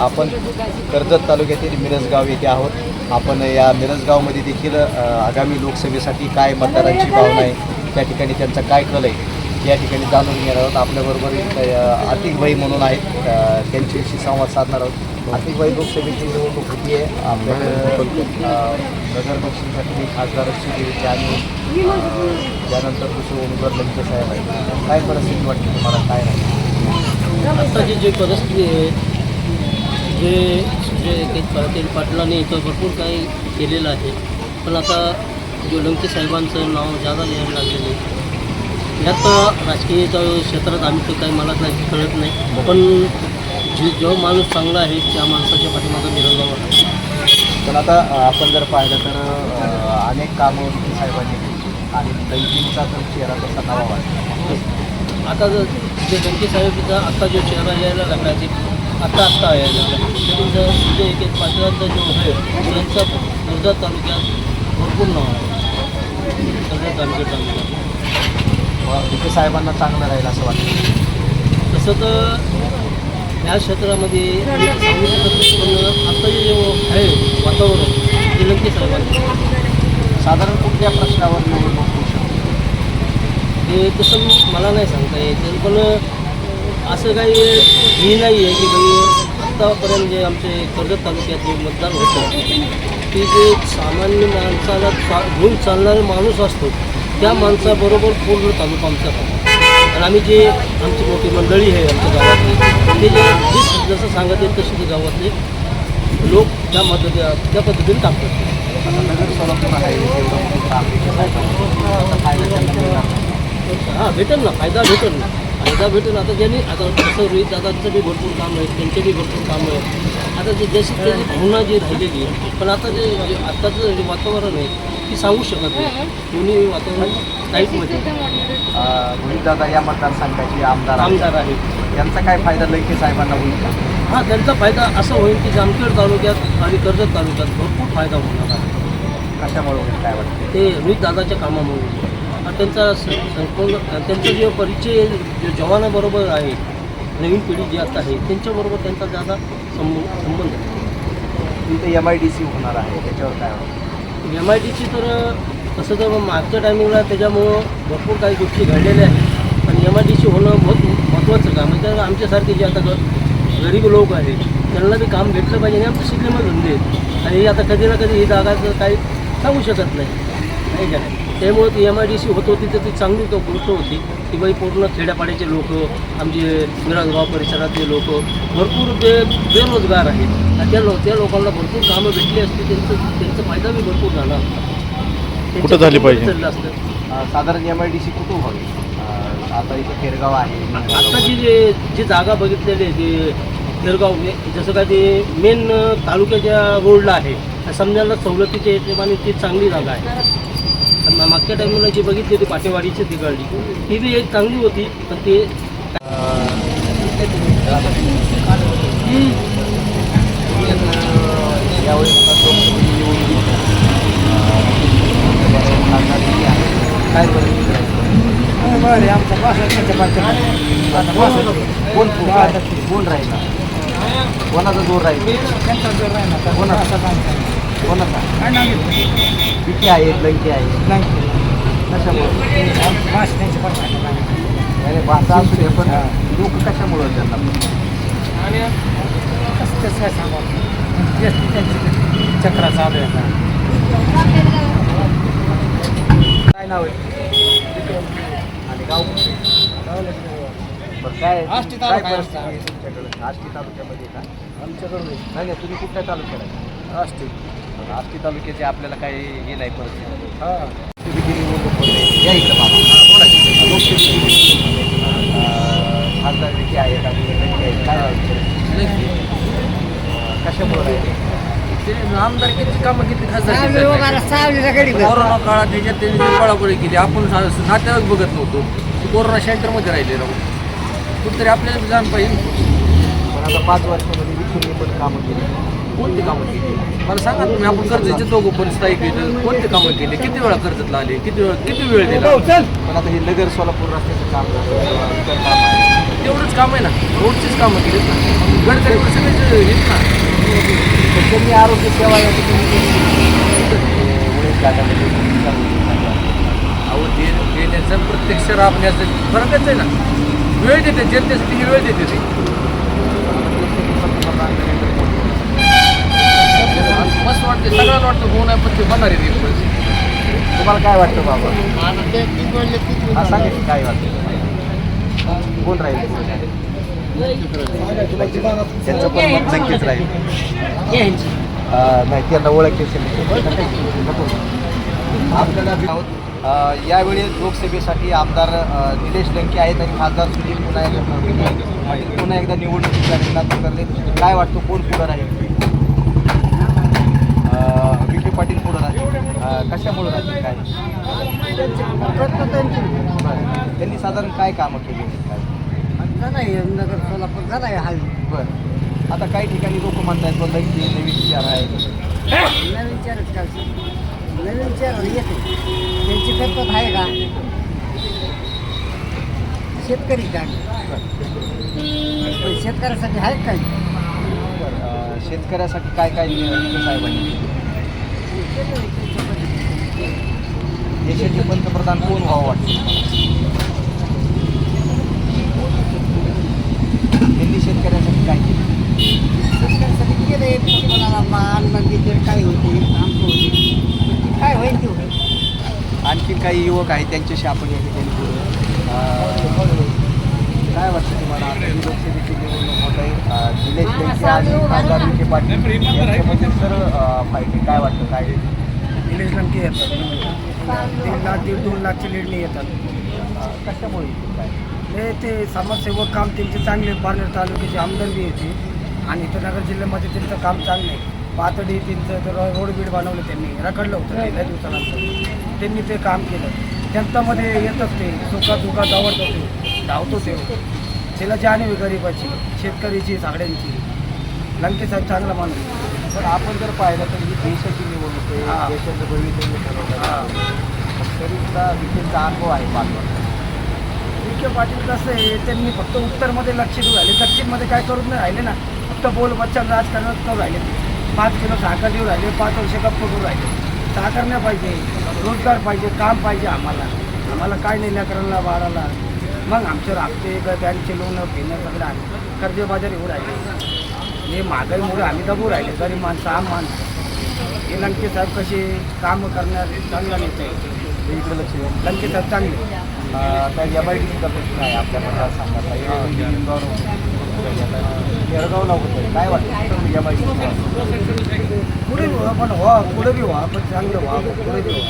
आपण कर्जत तालुक्यातील मिरजगाव येथे आहोत. आपण या मिरजगावमध्ये देखील आगामी लोकसभेसाठी काय मतदारांची भावना आहे त्या ठिकाणी त्यांचा काय कल आहे या ठिकाणी जाणून घेणार आहोत. आपल्याबरोबर एक, भाई म्हणून आहेत. त्यांच्याशी संवाद साधणार आहोत. आतिकभाई लोकसभेची निवडणूक होती आहे. आपल्या अ, नगर दक्षिणसाठी खासदार निवडणूक आणि त्यानंतर दुसरं उमेदवार लंके साहेब आहेत. काय परिस्थिती वाटते तुम्हाला? काय नाही. आत्ताची जी परिस्थिती आहे जे जे काही पाटील पाटलांनी इथं भरपूर काही केलेलं आहे. पण आता जो लंके साहेबांचं नाव जादा लिहायला लागलेलं आहे. यात राजकीय क्षेत्रात आम्ही तर काही मला काही कळत नाही. पण जे जो माणूस चांगला आहे त्या माणसाच्या पाठीमागं आहे पण आता आपण जर पाहिलं तर अनेक कामं साहेबांनी केली. आणि लंकेचा तर चेहरा तसा नवा वाटतो आता जर जे लंके साहेबचा आत्ता जो चेहरा यायला लागला ते आत्ता यायला लागला त्यांचं जे एक एक पाटलांचा जो आहे त्यांचा कर्जत तालुक्यात भरपूर नाव आहे कर्जत तालुक्यात. तालुक्यात विखे साहेबांना चांगलं राहील असं वाटतं. तसं तर या क्षेत्रामध्ये मी सांगू शकत नाही पण आत्ताचे जे आहे वातावरण ते लंके साहेबांचं साधारण कुठल्या प्रश्नावर निवडणूक होऊ शकते? हे तसं मला नाही सांगता येत पण असं काही हे नाही आहे की भाई आत्तापर्यंत जे आमचे कर्जत तालुक्यात जे मतदान होतं की जे सामान्य माणसाला चा घेऊन चालणारा माणूस असतो त्या माणसाबरोबर पूर्ण तालुका आमचा. आणि आम्ही जे आमची मोठी मंडळी आहे आमच्या गावातली ते जे जसं सांगत येईल तसे ते गावातले लोक त्या मदती त्या पद्धतीने काम करतात. हां भेटेल ना फायदा भेटेल ना फायदा भेटेल आता ज्यांनी आता कसं रोहित दादांचं बी भरपूर काम आहे त्यांचे बी भरपूर काम आहे. आता जे जशी त्याची भावना जी राहिलेली आहे पण आता जे जे आत्ताचं जे वातावरण आहे ती सांगू शकत नाही. दोन्ही वातावरण टाईटमध्ये अ, रोहितदादा या मतदारसंघाचे आमदार. आमदार आहेत. त्यांचा काय फायदा लंके साहेबांना होईल का? हां त्यांचा फायदा असा होईल की जामखेड तालुक्यात आणि कर्जत तालुक्यात भरपूर फायदा होणार आहे. कशामुळे होईल काय वाटतं? ते रोहित दादाच्या कामामुळे त्यांचा स- संपूर्ण त्यांचा जो परिचय जो जवानाबरोबर आहे नवीन पिढी जी आता आहे त्यांच्याबरोबर त्यांचा जादा संब- संबंध आहे. तिथे एम आय डी सी होणार आहे त्याच्यावर काय एम आय टीची तर तसं तर मागच्या टायमिंगला त्याच्यामुळं भरपूर काही गोष्टी घडलेल्या आहेत. पण एम आय टी सी होणं बहुत महत्त्वाचं काम आहे. तर आमच्यासारखे जे आता ग- गरीब लोक आहेत त्यांना ते काम भेटलं पाहिजे आणि आमचे शिकलेले धंदे आहेत. आणि हे आता कधी ना कधी ही जागाचं काही सांगू शकत नाही. नाही का नाही? त्यामुळं ती एम आय डी सी होत होती तर ती चांगली तो गोष्ट होती. की बाई पूर्ण खेड्यापाड्याचे लोक आमचे मिराजगाव परिसरातले लोक भरपूर जे बेरोजगार आहेत त्या लो त्या लोकांना भरपूर कामं भेटली असती त्यांचं त्यांचा फायदा बी भरपूर झाला. असता. कुठं झाली पाहिजे? चाललं असतं. साधारण एम आय डी सी कुठं व्हावी आता इथे खेरगाव आहे. आत्ताची जे जी जागा बघितलेली आहे ते खेरगाव जसं काय ते मेन तालुक्याच्या रोडला आहे समजायला सवलतीच्या हिशोबाने ती चांगली जागा आहे. मागच्या टायमाला जी बघितली होती पाटेवाडीची गाडी ती बी एक चांगली होती पण ते यावेळी काय परिस्थिती आहे? कोण कोण कोणाचा जोर राहील कोणाचा कोणाचा विखे आहेत लंके आहेत. कशामुळे? अरे भाषा असू दे पण लोक कशामुळे त्यांना चक्रा चालू आहे काय नाव आहे? आणि गाव बरं काय आष्टी काय तालुका आहे परिस्थिती आहे तुमच्याकडे? आष्टी तालुक्यामध्ये का? नाही. नाही, तुम्ही कुठल्या तालुक्यात आहे? आष्टी. बरं, आष्टी तालुक्याचे आपल्याला काही हे नाही परिस्थिती. हा. या इकडे बाबा खासदार कशामुळे राहिले ते आमदारकीची कामं किती. कोरोना काळात त्याच्यात त्यांनी जी पळापळी केली. आपण सा- नात्यालाच बघत नव्हतो. ते कोरोना सेंटरमध्ये राहिले राहून. कुठतरी आपल्याला बी जाण पाहिजे. पण आता पाच वर्षामध्ये विखेने पण कामं केली. कोणते कामं केली? मला सांगा तुम्ही आपण कर्जाचे दोघं पण स्थायिक आहेत. कोणते कामं केले? किती वेळा कर्जातला आले? किती वेळ किती वेळ दिला? पण आता हे नगर सोलापूर रस्त्याचं काम झालं तेवढंच काम आहे ना. रोडचीच कामं केलीत ना. गडकरीवर सगळे आहेत ना. तर त्यांनी आरोग्य सेवा केली. अहो ते देण्याचं प्रत्यक्ष राबण्याचं फरकच आहे ना. वेळ देते जनतेसाठी ही वेळ देते ते. मस्त वाटते सगळ्यांना वाटतं होऊ नाही पण ते बनणार आहे ते परिस्थिती तुम्हाला काय वाटतं बाबा? सांगा की काय वाटतं? कोण राहील? त्यांचं पण मत नक्कीच राहील. अं, नाही त्यांना ओळख आपल्याला आहोत. अं, यावेळी लोकसभेसाठी आमदार निलेश लंके आहेत आणि खासदार सुनील पुन्हा पुन्हा एकदा निवडणुकीच्या रिंगणात उतरले काय वाटतं कोण पुढं राहील? पाटील पुढं राहील अं, कशामुळं राहील काय? बरं. त्यांनी साधारण काय कामं केली आहेत काय? नगर सोलापूर झाला आहे बरं. आता काही ठिकाणी लोक म्हणतात बघ की नवीन विचार आहे. नवीन चेहराच काय नवीन येते त्यांची कल्पत आहे का? शेतकरी का? पण शेतकऱ्यासाठी आहे काय शेतकऱ्यासाठी काय काय साहेबांनी? देशाचे पंतप्रधान कोण व्हावं वाटतं? त्यांनी शेतकऱ्यासाठी काय केलं? शेतकऱ्यासाठी केलं कोणाला मान मंदिर काय होते? आमचं होते. काय होईल ते होईल. आणखी काही युवक आहेत त्यांच्याशी आपण या ठिकाणी काय वाटतं तुम्हाला? आता ही लोकसभेची निवडणूक होत आहे. निलेश लंके आणि खासदार विखे पाटील यांच्यामध्ये सर्व फायटिंग काय वाटतं? काय? निलेश लंके येतात. दीड लाख दीड दोन लाखची लीडने येतात. अं, कशामुळे काय? हे ते समाजसेवक काम त्यांचे चांगले पारनेर तालुक्याची आमदारगी येते आणि इथं नगर जिल्ह्यामध्ये त्यांचं काम चांगलं आहे. पातळी त्यांचं तर रोड बीड बनवलं त्यांनी. रखडलं होतं. ते लय दिवसानंतर. त्यांनी ते काम केलं. जनतामध्ये येतच ते. सुखात दुखात आवडतं ते. धावतो ते. त्याला जाणीव आहे गरिबाची शेतकरीची सगळ्यांची लंके साहेब चांगला माणूस. पण आपण जर पाहिलं तर ही देशाची निवडणूक आहे हां. देशाचं भवितव्य ठरवलं हां. तरी सुद्धा विखेचा अनुभव आहे पाच विखे पाटील कसं आहे त्यांनी फक्त उत्तरमध्ये लक्ष देऊ राहिले. दक्षिणमध्ये काय करून नाही राहिले ना? फक्त बोल बच्चन राजकारणात करू राहिले. पाच किलो साखर देऊ राहिले पाच वर्ष गप्प करू राहिले. साखर नाही पाहिजे रोजगार पाहिजे काम पाहिजे आम्हाला. आम्हाला काय नाही लेकरांना बाळाला. मग आमच्यावर हप्ते बँकचे लोन घेणं सगळं आहे. कर्जबाजारी होऊ राहिले हे महागाईमुळे आम्ही दबू राहिले. गरीब माणसं आम माणसं. हे लंके साहेब कसे कामं करणार चांगला नेते इकडे लक्ष. लंके साहेब चांगले. आता एम आय डी प्रश्न आहे? आपल्या मतदारसंघातला होतं काय वाटतं? एम आय डी पुढे पण व्हा पुढे बी व्हा पण चांगलं व्हा पुढे बी व्हा.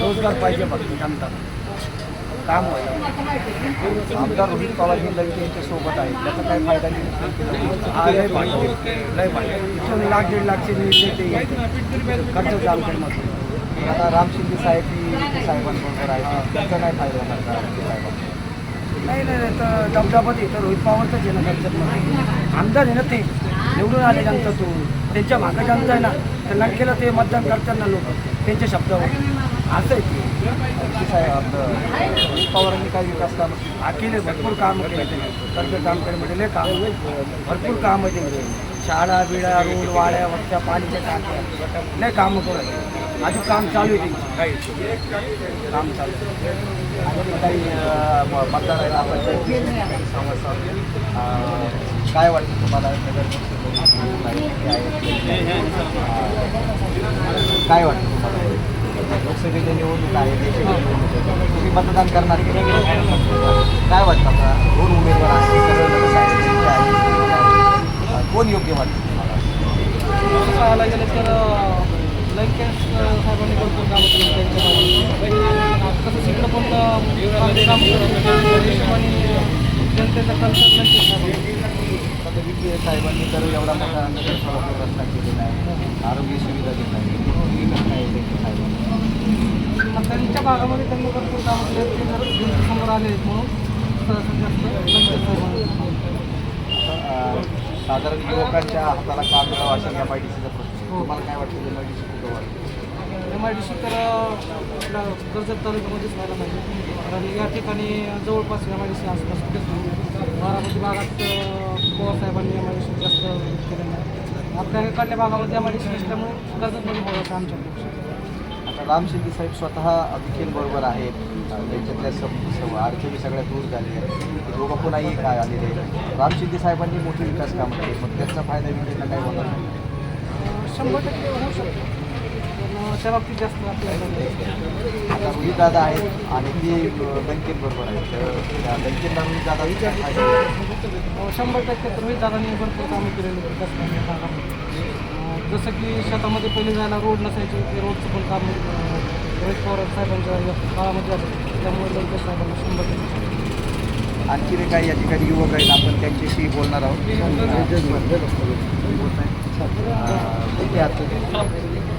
रोजगार पाहिजे फक्त जनता. काम व्हायला आमदार रोहित पवार हे लंके यांच्या सोबत त्याचा काय फायदा नाही. लय पाहिजे इथून लाख दीड लाखचे निर्णय ते येते खर्च जामखेडमध्ये आता राम शिंदे साहेब साहेबांबरोबर आहे त्याचा काय फायदा होणार नाही नाही नाही. तर दबदाबत येतं रोहित पवारच आहे ना कर्जतमध्ये आमदार आहे ना ते. निवडून आले जनता तू. त्यांच्या मागं जनता आहे ना. तर लंकेला ते मतदान करतात ना लोक. त्यांच्या शब्दावर. असं आहे ते. पवारांनी काय विकास कामं केले. भरपूर काम केले. कर्ज काम केले लय काम भरपूर काम आहे त्यांचे शाळा बिळा रोड वाड्या वस्त्या पाणीच्या टाक्या लय कामं करू अजून काम चालू आहे त्यांची. काम चालू आहे. काही मतदार आहेत आपण काही. अं, काय वाटतं तुम्हाला? काय वाटतं तुम्हाला? लोकसभेच्या निवडणूक आहे देशाची निवडणूक आहे. तुम्ही मतदान करणार की काय वाटतं आता दोन उमेदवार आहेत कोण योग्य वाटतं तुम्हाला? पाहायला गेलं तर लंकेश साहेबांनी करतो काम त्यांच्या तसंच इकडं पण काम करत जनतेचा कल लंकेश आता विखे साहेबांनी तर एवढा मोठा नगर सोलापूर रस्ता केलेला आहे. आरोग्य सुविधा देत आहे त्यांच्या भागामध्ये त्यांनी भरपूर कामं केले ते जर जनतेसमोर आले म्हणून साधारण युवकांच्या हाताला काम मिळावं अशा एम आय डी सीचा प्रश्न. तुम्हाला काय वाटतं? एम आय डी सी कुठं व्हावी एम आय डी सी तर आपल्या कर्जत तालुक्यामध्येच व्हायला पाहिजे. कारण या ठिकाणी जवळपास एम आय डी सी आसपास बारामती भागात पवारसाहेबांनी एम आय डी सी जास्त केलेलं आहे. आपल्या इकडल्या भागामध्ये एम आय डी सी नसल्यामुळे कर्जतमध्ये बोलायचं आमच्या अपेक्षा आता राम शिंदे साहेब स्वतः देखील बरोबर आहेत. त्यांच्यातल्या सम अडचणी सगळ्या दूर झालेल्या आहेत. दोघं पुन्हाही काय आलेले आहेत. राम शिंदे साहेबांनी मोठी विकास कामं केली. मग त्याचा फायदा विकेला काय होणार? नाही शंभर टक्के होऊ शकतो. त्या बाबतीत जास्त आपल्याला रोहित दादा आहेत आणि ते बँकेत बरोबर आहेत. तर रोहित दादा विचार शंभर टक्के रोहित दादांनी भरपूर कामं केलेली आहेत त्याच भागामध्ये अं, जसं की शेतामध्ये पहिले जायला रोड नसायचे ते रोडचं पण काम रोहित पवार साहेबांच्या काळामध्ये झालं. त्यामुळे लोकेश साहेबांना शंभर टक्के आणखी काही या ठिकाणी युवक आहेत आपण त्यांच्याशी बोलणार आहोत?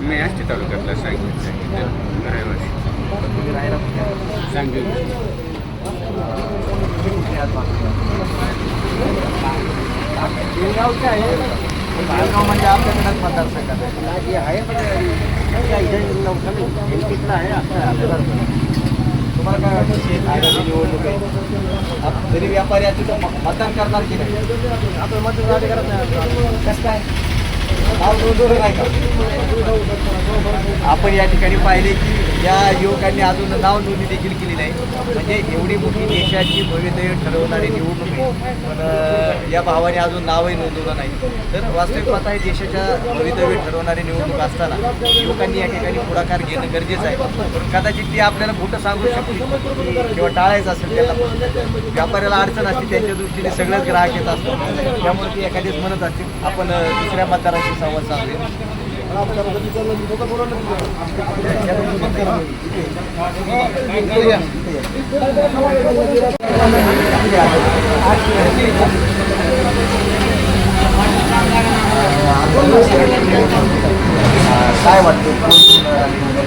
मी आष्टी तालुक्यातला सांगितलं रहिवासी. तुम्ही राहायला कुठे बेळगावचे आहे बेळगाव म्हणजे आपल्याकडेच मतदारसंघात आहे आहे तुम्हाला काय वाटतं आगामी निवडणूक आहे आप- व्यापारी आहे तिथं मतदान करणार की नाही आपण मतदान अधिकारच नाही कसं काय नाव नोंदवलं नाही का आपण या ठिकाणी पाहिले की या युवकांनी अजून नाव नोंदणी देखील केली नाही म्हणजे एवढी मोठी देशाची भवितव्य ठरवणारी निवडणूक आहे. पण या भावाने अजून नावही नोंदवलं नाही. तर वास्तविक पाहता हे देशाच्या भवितव्य ठरवणारी निवडणूक असताना युवकांनी या ठिकाणी पुढाकार घेणं गरजेचं आहे. पण कदाचित ती आपल्याला खोटं सांगू शकते. किंवा टाळायचं असेल त्याला व्यापाऱ्याला अडचण असते त्यांच्या दृष्टीने सगळेच ग्राहक येत असतात. त्यामुळे ती एखादीच म्हणत असतील आपण दुसऱ्या मतदाराशी संवाद साधूया. काय वाटतं?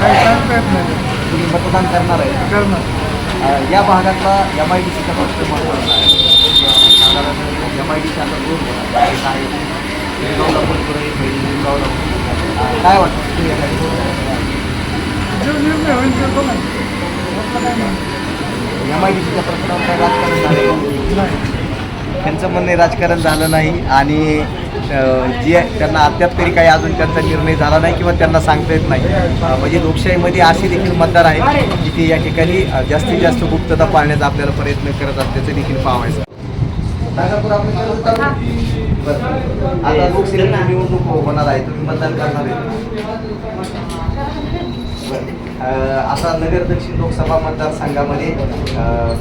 काय तुम्ही मतदान करणार आहे. या भागातला एम आय डी सीचा फक्त महत्त्वाचा आहे. एम आय आता एक आहे पण एक काय वाटतं तुम्ही या एम आय काय राजकारण झालं नाही. त्यांचं म्हणणे राजकारण झालं नाही आणि अं, जे त्यांना अद्याप तरी काही अजून त्यांचा निर्णय झाला नाही किंवा त्यांना सांगता येत नाही म्हणजे लोकशाहीमध्ये असे देखील मतदार आहेत की ते या ठिकाणी जास्तीत जास्त गुप्तता पाळण्याचा आपल्याला प्रयत्न करत असल्याचं देखील पाहायचं नागपूर आपलं. आता लोकसभेची निवडणूक होणार आहे. तुम्ही मतदान करणार आहे. आता नगर दक्षिण लोकसभा मतदारसंघामध्ये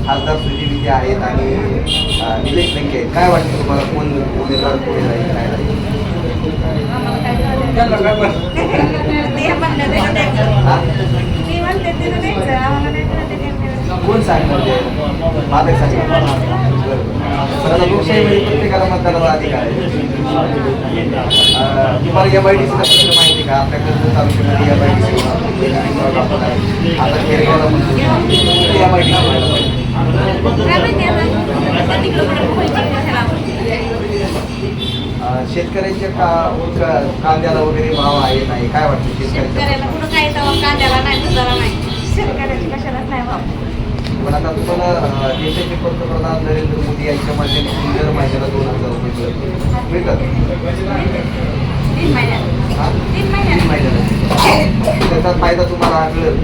खासदार सुजय विखे आहेत आणि निलेश लंके आहेत. काय वाटतं तुम्हाला? कोण उमेदवार पुढे जाईल काय हा? कोण सांगणार ते? माझं सांगणार. बरं. पण आता प्रत्येकाला मतदानाचा अधिकार आहे. अं, तुम्हाला एम आय माहिती आहे का? आपल्याकडे तालुक्यामध्ये एम आय आता केरळला म्हणतो एम आय शेतकऱ्यांच्या का कांद्याला वगैरे भाव आहे नाही? काय वाटतं शेतकऱ्याला कुठं काय कांद्याला नाही दुधाला नाही. शेतकऱ्याची कशालाच नाही भाव. पण आता तुम्हाला देशाचे पंतप्रधान नरेंद्र मोदी यांच्या माध्यमातून दर महिन्याला दोन हजार रुपये मिळतात. त्याचा फायदा तुम्हाला असं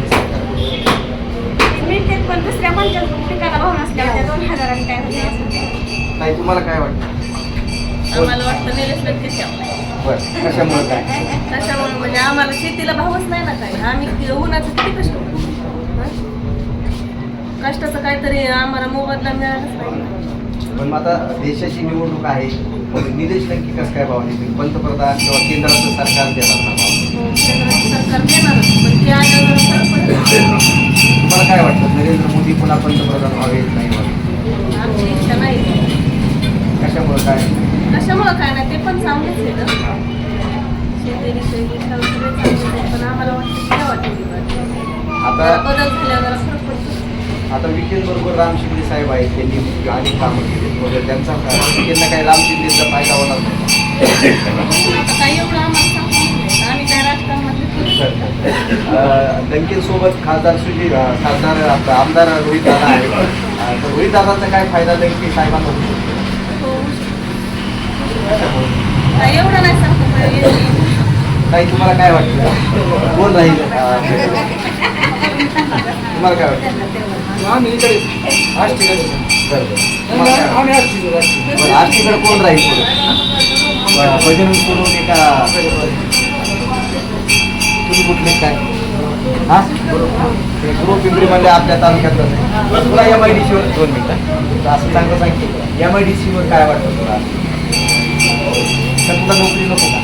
नाही तुम्हाला काय वाटतं? आम्हाला वाटतं निलेश कशामुळे काय? कशामुळे म्हणजे आम्हाला शेतीला भावच नाही ना काय आम्ही उन्हाचं किती कष्ट? कष्टाचं काहीतरी आम्हाला मोबदला मिळालाच नाही पण मग आता देशाची निवडणूक आहे. मग निलेश लंके कसं काय भाव देतील पंतप्रधान किंवा केंद्राचं सरकार देणार ना भाव सरकार देणारच पण ते आल्यावर फरक तुम्हाला काय वाटतं? नरेंद्र मोदी पुन्हा पंतप्रधान व्हावेत नाही व्हावे? आमची इच्छा नाही. कशामुळे काय? कशामुळं काय नाही ते पण चांगलेच आहे ना शेतीविषयी विचार सगळे चांगलेच आहे पण आम्हाला वाटतं काय वाटेल आता बदल झाल्यावर फरक पडतो. आता विकेंडबरोबर राम शिंदे साहेब आहेत त्यांनी अनेक कामं केली. वगैरे त्यांचा विकेंडला काही राम शिंदेचा फायदा होणार नाही. खासदार सुजय अं, खासदार आमदार रोहित दादा आहे तर रोहित दादाचा काय फायदा लंके साहेबांना होऊ शकतो? काही नाही सांगतो काही तुम्हाला काय वाटतं? कोण राहील? तुम्हाला काय वाटतं? आम्ही इकडे. वाटतं? आम्ही बरं, आष्टीकडे कोण राहील पुढे? बरं, बजरंग सोनवणे का तुम्ही कुठले काय? हा? ते गुरु पिंपरी म्हणजे आपल्या तालुक्यातलं तुला एम आय डी सीवर दोन मिनिटं. असं चांगलं सांगते. एम आय डी सीवर काय वाटतं तुला? तर तुला नोकरी नको का?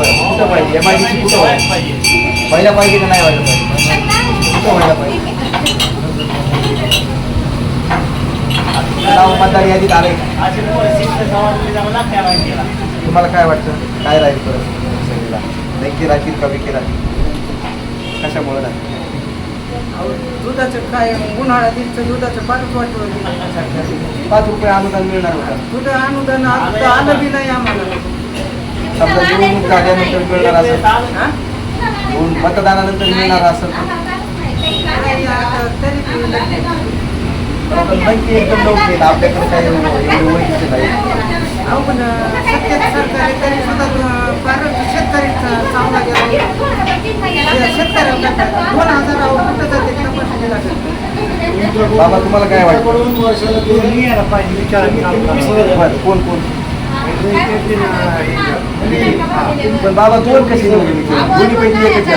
कुठं पाहिजे? एम आय डी सी कुठं पाहिजे? व्हायला पाहिजे का नाही व्हायला पाहिजे? कुठं व्हायला पाहिजे आता तुझं नाव मतदार यादीत आलंय का तुम्हाला काय वाटतं? काय राहील परत सगळीला? नक्की राहतील का विकी राहतील कशामुळे राहतील दुधाचं काय उन्हाळ्यात इथं दुधाचं पाच वाटलं पाच रुपये अनुदान मिळणार होतं. दुध अनुदान आता आलं बी नाही आम्हाला. समजा निवडणूक झाल्यानंतर मिळणार असेल हा? मतदानानंतर मिळणार असेल तर नक्की एकदम आपल्याकडे काही एवढं ओळखीचे नाही अहो, पण सत्तेत सरकार तरी सुद्धा फार शेतकरी चांगला गेला शेतकऱ्याला दोन हजार अहो, कुठं जाते तपासणी बाबा तुम्हाला काय वाटतं? कोण कोण? पण बाबा दोन कशी निवडून दोन्ही पैकी एकच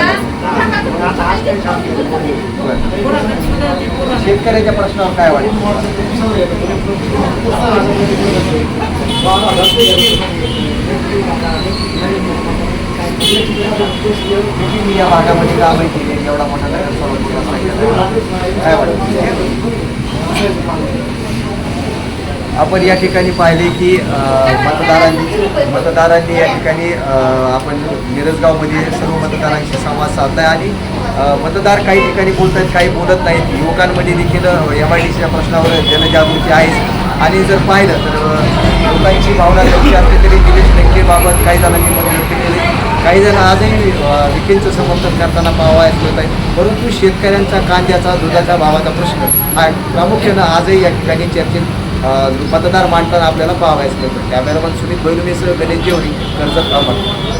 शेतकऱ्याच्या प्रश्नावर काय वाटतं? मी या भागामध्ये कामं केली एवढा मोठा काय वाटतं? आपण या ठिकाणी पाहिले की मतदारांनी मतदारांनी या ठिकाणी आपण मिरजगावमध्ये सर्व मतदारांशी संवाद आहे आणि मतदार काही ठिकाणी बोलत आहेत काही बोलत नाहीत. युवकांमध्ये देखील एम आय डी सीच्या प्रश्नावर जनजागृती आहे. आणि जर पाहिलं तर लोकांची भावना कशी असते तरी निलेश लंकेबाबत काही जणांनी मत व्यक्त केले. काही जण आजही विकेंचं समर्थन करताना पाहावयास मिळत आहे परंतु शेतकऱ्यांचा कांद्याचा दुधाच्या भावाचा प्रश्न हा प्रामुख्यानं आजही या ठिकाणी चर्चेत मतदार मांडताना आपल्याला पाहावयास मिळतं. कॅमेरामन सुमित बैलुमेसह गणेश जेवणी कर्जत अहमद.